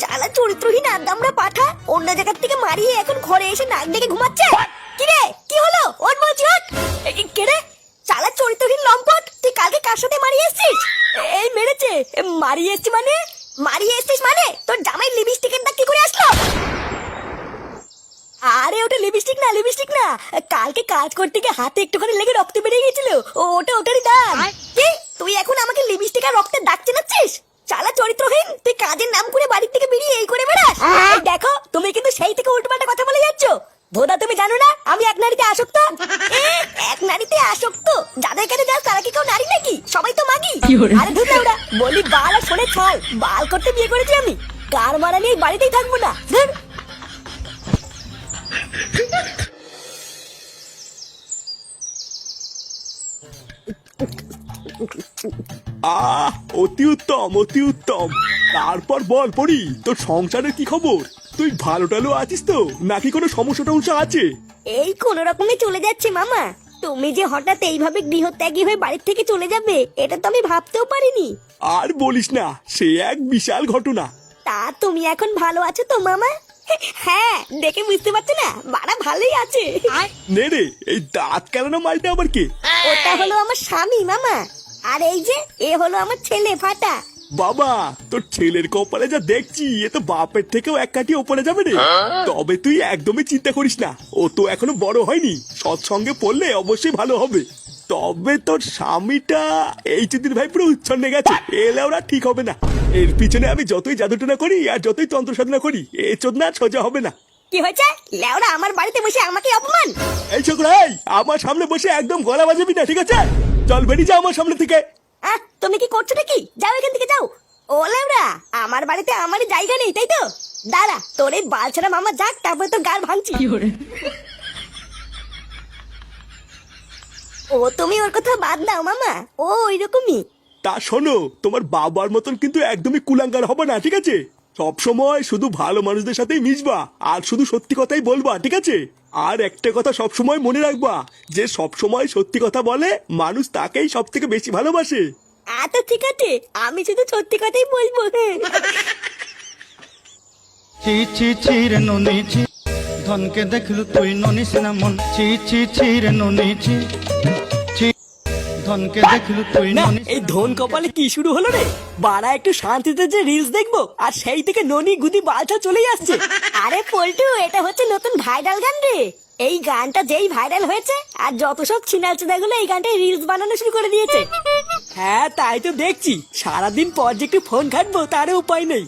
শালা চরিত্রহীন আদামরা পাঠা। অন্য জায়গার থেকে মারিয়ে এখন ঘরে এসে নাক ডেকে ঘুমাচ্ছে। কি রে? কি হলো? ওর বলছি হট এ, এ, কে রে? শালা চরিত্রহীন লম্পট তুই কালকে কার সাথে মারিয়ে এসছিস? এই মেরেছে। মারিয়ে এসছি মানে মারিয়ে এসছিস মানে তোর জামাই লিপস্টিকের দাগ কি করে আসলো আরে ওটা লিপস্টিক না কালকে কাজ করতে গিয়ে হাতে একটুখানি লেগে রক্ত বেরিয়ে গেছিল ওটা ওটারই দাগ কি? তুই এখন আমাকে লিপস্টিক আর রক্তের দাগ চেনাচ্ছিস? চালা চরিত্রহীন তুই কাজের নাম করে বাড়ির থেকে বেরিয়ে এই করে বেড়াস। দেখো তুমি কিন্তু সেই থেকে উল্টোপাল্টা কথা বলে যাচ্ছ। ভোদা তুমি জানো না আমি এক নারীতে আসক্ত। এক নারীতে আসক্ত? যাদের কাছে যাস তারা কি কেউ নারী নাকি? সবাই তো মাগি। আরে ধুর ওরা বলি বাল আর শোনে ছাল। বাল করতে বিয়ে করেছি আমি। কার মারা নিয়ে বাড়িতেই থাকব না? ধুর। আহ অতি উত্তম অতি উত্তম। তারপর বল পড়ি তোর সংসারের কি খবর? তুই ভালো টালো আছিস তো? নাকি কোনো সমস্যা টমস্যা আছে? এই কোন রকমে চলে যাচ্ছে মামা। তুমি যে হঠাৎ এইভাবে গৃহত্যাগী হয়ে বাড়ির থেকে চলে যাবে এটা তো আমি ভাবতেও পারিনি। আর বলিস না সে এক বিশাল ঘটনা। তা তুমি এখন ভালো আছো তো মামা? হ্যাঁ দেখে বুঝতে পারছ না বাড়া ভালোই আছে। নে রে এই দাঁত কেন মালটা আবার কে? ওটা হলো আমার স্বামী মামা। আর এই যে এ হলো আমার ছেলে ফাটা। বাবা তোর ছেলের কপালে যা দেখছি এ তো বাপের থেকেও এক কাটি ওপরে যাবে রে। তবে তুই একদমই চিন্তা করিস না ও তো এখনও বড় হয়নি সৎসঙ্গে পড়লে অবশ্যই ভালো হবে। তবে তোর স্বামীটা এই চুদির ভাই পুরো উচ্ছন্নে গেছে এলে ওরা ঠিক হবে না। এর পিছনে আমি যতই জাদুটনা করি আর যতই তন্ত্র সাধনা করি এ চোদনা সোজা হবে না। কি হয়েছে? লেওরা আমার বাড়িতে বসে আমাকে অপমান? এই ছোকরা এই আমার সামনে বসে একদম গলা বাজাবি না ঠিক আছে? চল বেরিয়ে যা আমার সামনে থেকে। আহ তুমি কি করছ নাকি? যাও এখান থেকে যাও। ও লেওরা আমার বাড়িতে আমারই জায়গা নেই তাই তো? দাঁড়া তোর এই বালছাড়া মামা যাক তারপরে তো গাল ভাঙছি। ও তুমি ওর কথা বাদ দাও মামা। ও ওইরকমই। তা শোনো তোমার বাবার মতন কিন্তু একদমই কুলাঙ্গার হবে না ঠিক আছে? সব সময় শুধু ভালো মানুষদের সাথেই মিশবা আর শুধু সত্যি কথাই বলবা ঠিক আছে? আর একটা কথা সব সময় মনে রাখবা যে সব সময় সত্যি কথা বলে মানুষ তাকেই সব থেকে বেশি ভালোবাসে। আচ্ছা ঠিক আছে। আমি শুধু সত্যি কথাই বলব। ছি ছি ছি রে ননি ছি। ধনকে দেখলু তুই ননিস না মন। ছি ছি ছি রে ননি ছি। ধনকে দেখলু তুই না এই ধন কপালে কি শুরু হলো রে? বাড়া একটু শান্তিতে যে রিলস দেখব আর সেই থেকে ননি গুদি বালছা চলেই আসছে। আরে পল্টু এটা হচ্ছে নতুন ভাইরাল গান রে। এই গানটা যেই ভাইরাল হয়েছে আর যত সব ছিনালগুলো এই গানটাই রিলস বানানো শুরু করে দিয়েছে। হ্যাঁ তাই তো দেখছি। সারাদিন পর যে একটু ফোন ঘাটবো তারও উপায় নেই।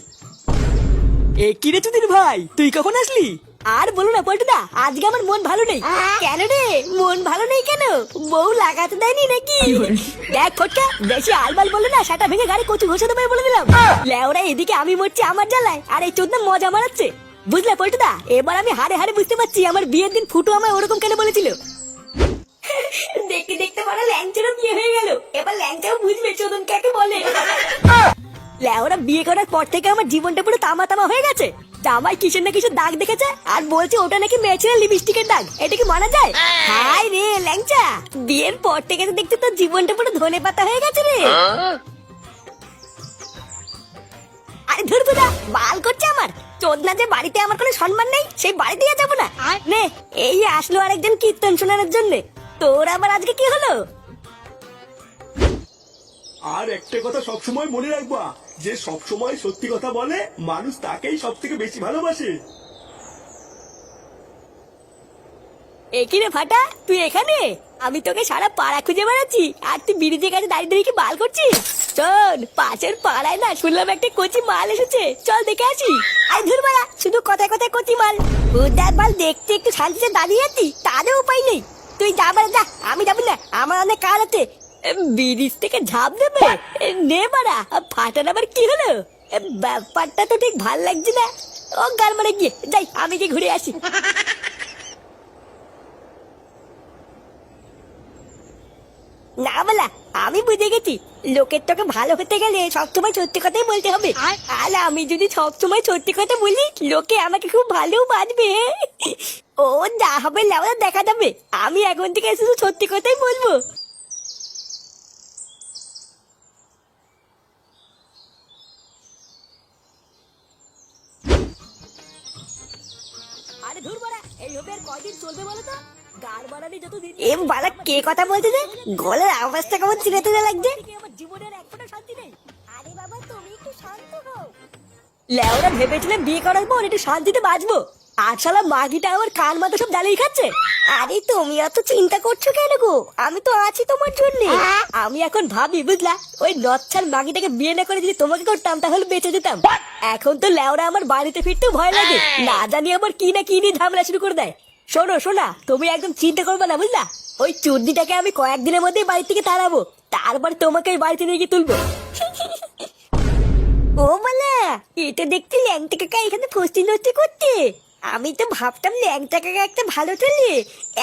এ কি রে চুদির ভাই তুই কখন আসলি? আর বলো না পল্টুদা আজকে আমার মন ভালো নেই। কেন রে? মন ভালো নেই কেন? বউ লাগাতে দেয়নি নাকি? দেখ ফটকা বেশি আলবাল বলে না সেটা ভেঙে গাড়ি কচু ঘষে দেবে বলে দিলাম। লেওরা এদিকে আমি মরছি আমার জ্বালায় আর এই চোদ্দ মজা মারাচ্ছে। বুঝলে পল্টুদা? এবার আমি হারে হারে বুঝতে পারছি আমার বিয়ের দিন ফুটো আমায় ওরকম কেন বলেছিল। দেখতে দেখতে বড় ল্যাংচারও বিয়ে হয়ে গেল। এবার ল্যাংচাও বুঝবে চোদন কাকে বলে। লেওরা বিয়ে করার পর থেকে আমার জীবনটা পুরো তামা তামা হয়ে গেছে। জামাই কিসের না কিসের দাগ দেখেছে? আর বলছে ওটা নাকি মেয়েছেলের লিপস্টিকের দাগ। এটা কি মানা যায়? হাই রে ল্যাংচা! বিয়ের পর থেকে তো তোর জীবনটা পুরো ধনে পাতা হয়ে গেছে রে। আরে ধর বুদা বাল করছে আমার। চোদনা যে বাড়িতে আমার কোনো সম্মান নেই সেই বাড়ি বাড়িতে যাব না। নে এই আসলো আরেকজন কীর্তন শোনানোর জন্য। তোর আবার আজকে কি হলো? আর একটা কথা সব সময় মনে রাখবা, যে সব সময় সত্যি কথা বলে মানুষ তাকেই সব থেকে বেশি ভালোবাসে। একই রে ফাটা, তুই এখানে? আমি তোকে সারা পাড়া খুঁজে বেড়াচ্ছি, আর তুই বিরিজের কাছে দাঁড়িয়ে দাঁড়িয়ে কি বাল করছিস? শোন, পাশের পাড়ায় না শুনলাম একটা কচি মাল এসেছে, চল দেখে আসি। আই ধুর বাড়া, শুধু কথায় কথায় কচি মাল। উদার মাল দেখতে একটু শান্তিতে দাঁড়িয়ে আছি, তারও উপায় নেই। তুই যা বাড়া, যা, আমি যাব না, আমার অনেক কাজ আছে ব্রিজ থেকে ঝাঁপ দেবে? নে বাড়া। ফাটার আবার কি হলো? ব্যাপারটা তো ঠিক ভালো লাগছে না। ও গাল মারে গিয়ে। যাই আমি গিয়ে ঘুরে আসি। না বলা আমি বুঝে গেছি। লোকের তোকে ভালো হতে গেলে সবসময় সত্যি কথাই বলতে হবে। আর? আমি যদি সবসময় সত্যি কথা বলি লোকে আমাকে খুব ভালো বাঁধবে ও যা হবে লেওয়া দেখা যাবে। আমি এখন থেকে শুধু সত্যি কথাই বলব। চলবে বলো তো গার বাড়ানি যত দিন এ বালা কে কথা বলছে যে? গলার আওয়াজটা কেমন চিনে চিনে লাগছে? আমার জীবনের এক ফোঁটা শান্তি নেই? আরে বাবা তুমি একটু শান্ত হও। লেওরা ভেবেছিলাম বিয়ে করার পর একটু শান্তিতে বাঁচবো? আর শালা মাগিটা আমার কান মাথা সব জ্বালিয়ে খাচ্ছে? আরে তুমি অত চিন্তা করছ কেন গো? আমি তো আছি তোমার জন্য। আমি এখন ভাবি বুঝলা? ওই নচ্ছার মাগিটাকে বিয়ে না করে যদি তোমাকে করতাম তাহলে বেঁচে যেতাম। এখন তো লেওরা আমার বাড়িতে ফিরতে ভয় লাগে। না জানি আমার কি না কি নিয়ে ঝামেলা শুরু করে দেয়। শোনো, শোনা, তুমি একদম চিন্তা করবে না, বুঝলা? ওই চুর্দিটাকে আমি কয়েকদিনের মধ্যেই বাড়ি থেকে তাড়াবো। তারপর তোমাকে ওই বাড়িতে নিয়ে গিয়ে তুলবো। ও মালা, এটা দেখতে ল্যাংটা কাকা এখানে ফস্তি নষ্টি করতে। আমি তো ভাবতাম ল্যাংটা কাকা একটা ভালো ছেলে।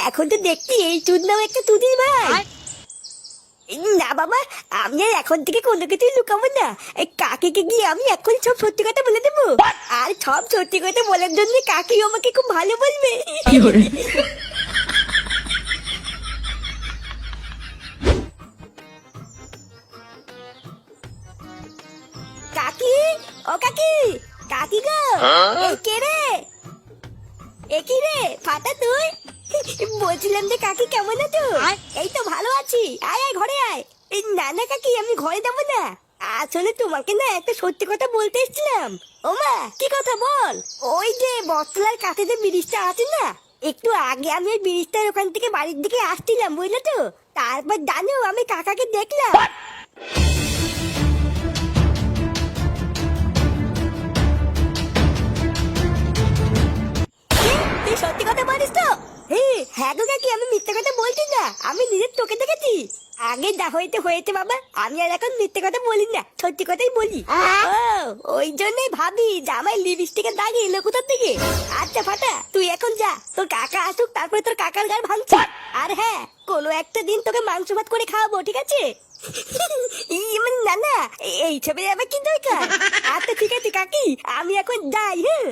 এখন তো দেখছি এই চুদ নাম একটা তুদির ভাই। না বাবা আমি আর এখন থেকে কোনো কিছু লুকাবো না। কাকিকে গিয়ে আমি এখন সব সত্যি কথা বলে দেবো। আর সব সত্যি কথা বলার জন্য কাকি আমাকে খুব ভালো বলবে। কাকি ও কাকি কাকি গো কে রে? এ কি রে? ফাটা তুই? বলছিলাম যে কাকি কেমন আছো? এই তো ভালো আছি। আয় আয় ঘরে আয়। এই না না কাকি আমি ঘরে যাব না। আসলে তোমাকে না একটা সত্যি কথা বলতে এসেছিলাম। ও মা কি কথা বল? ওই যে বটতলার কাছে যে ব্রিজটা আছে না একটু আগে আমি ওই ব্রিজটার ওখান থেকে বাড়ির দিকে আসছিলাম বুঝলে তো? তারপর জানো আমি কাকাকে দেখলাম। আগে যা হইতে হয়েছে বাবা। আমি আর এখন মিথ্যে কথা বলি না সত্যি কথাই বলি। ওই জন্যই ভাবি জামাই লিপস্টিকের দাগ এলো কোথার থেকে? আচ্ছা ফাটা তুই এখন যা। তোর কাকা আসুক তারপরে তোর কাকার গায়ে ভাঙছি। আর হ্যাঁ কোনো একটা দিন তোকে মাংস ভাত করে খাওয়াবো ঠিক আছে? ই মানে না না এই ছবি আবার কি দরকার? আচ্ছা ঠিক আছে কাকি আমি এখন যাই হ্যাঁ?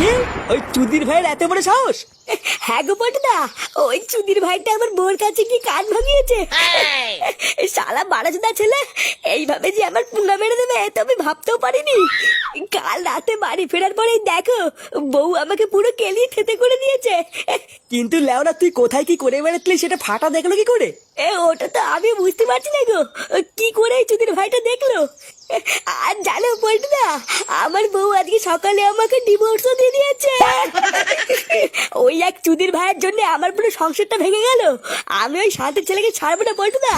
কি? ওই চুদির ভাইয়ের এত বড় সাহস? হ্যাঁ গো পটদা ওই চুদির ভাইটা আমার বোর কাছে কি কান ভাঙিয়েছে। এই! শালা বারাজদা ছেলে এইভাবে যে আমার পুঙ্গা মেরে দেবে তো আমি ভাবতেও পারিনি। কাল রাতে বাড়ি ফেরার পরেই দেখো বউ আমাকে পুরো কেলিয়ে থেতে করে দিয়েছে। কিন্তু লেওরা তুই কোথায় কি করে বেড়াচ্ছিলি সেটা ফাটা দেখল কি করে? এ ওটা তো আমি বুঝতে পারছি না গো। কি করে এই চুদির ভাইটা দেখল? আর জানো পল্টুদা আমার বউ আজকে সকালে আমাকে ডিভোর্সও দিয়ে দিয়েছে। ওই এক চুদির ভাইয়ের জন্য আমার পুরো সংসারটা ভেঙে গেল। আমি ওই শান্তির ছেলেকে ছাড়বো না পল্টুদা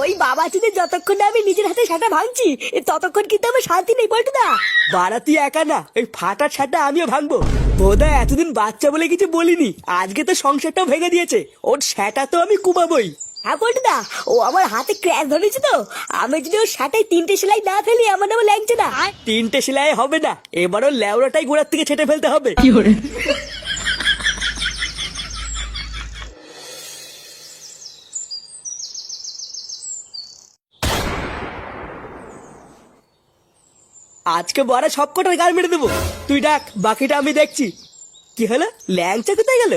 ওই বাবা চুদির যতক্ষণ না আমি নিজের হাতে সাটা ভাঙছি, ততক্ষণ কিন্তু আমার শান্তি নেই পল্টুদা বাড়া, তুই একা না ওই ফাটার ছাটা আমিও ভাঙবো। বোধা এতদিন বাচ্চা বলে কিছু বলিনি, আজকে তো সংসারটাও ভেঙে দিয়েছে, ওর সেটা তো আমি কুবাবই হ্যাঁ পল্টুদা ও আমার হাতে ক্র্যাশ ধরেছে তো। আমি যদি ওর শাটায় তিনটে সেলাই না ফেলি আমার নামে লাগছে না। তিনটে সেলাই হবে না এবারও লেওড়াটাই গোড়ার থেকে ছেটে ফেলতে হবে। কি করে? আজকে বড় সব কটার গাল মেরে দেবো। তুই ডাক বাকিটা আমি দেখছি। কি হলো? ল্যাংচা কোথায় গেল?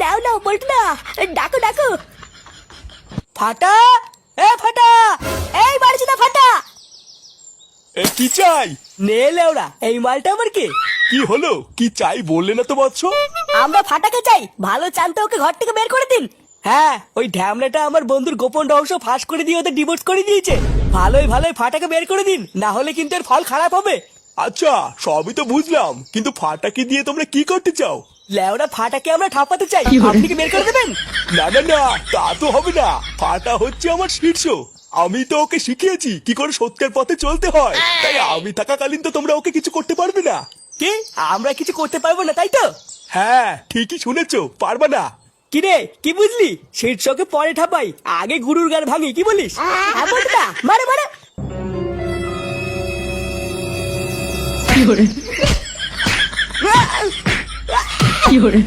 নাও নাও বলতো না ডাকো ডাকো। ফাটা? এ ফাটা! এই মারছি না ফাটা! এ, কি চাই? নে লেওড়া এই মালটা আমার কে? কি হলো? কি চাই বললে না তো বৎস? আমরা ফাটাকে চাই। ভালো চানতে ওকে ঘর থেকে বের করে দিন। হ্যাঁ ওই ঢ্যামলাটা আমার বন্ধুর গোপন রহস্য ফাঁস করে দিয়ে ওদের ডিভোর্স করে দিয়েছে। ভালোই ভালোই ফাটাকে বের করে দিন না হলে কিন্তু এর ফল খারাপ হবে। আচ্ছা সবই তো বুঝলাম কিন্তু ফাটাকে দিয়ে তোমরা কি করতে চাও? লেওরা ফাটাকে আমরা ঠাপাতে চাই। আপনি কি বের করে দেবেন? না না না তা তো হবে না। ফাটা হচ্ছে আমার শীর্ষ। আমি তো ওকে শিখিয়েছি কি করে সত্যের পথে চলতে হয়। তাই আমি থাকাকালীন তো তোমরা ওকে কিছু করতে পারবে না। কি? আমরা কিছু করতে পারব না তাই তো? হ্যাঁ ঠিকই শুনেছো পারবে না। কি রে কি বুঝলি? শীর্ষকে পরে ঠাপাই আগে গুরুর গান ভাঙি কি বলিস? মারো মারো। 有人，有人，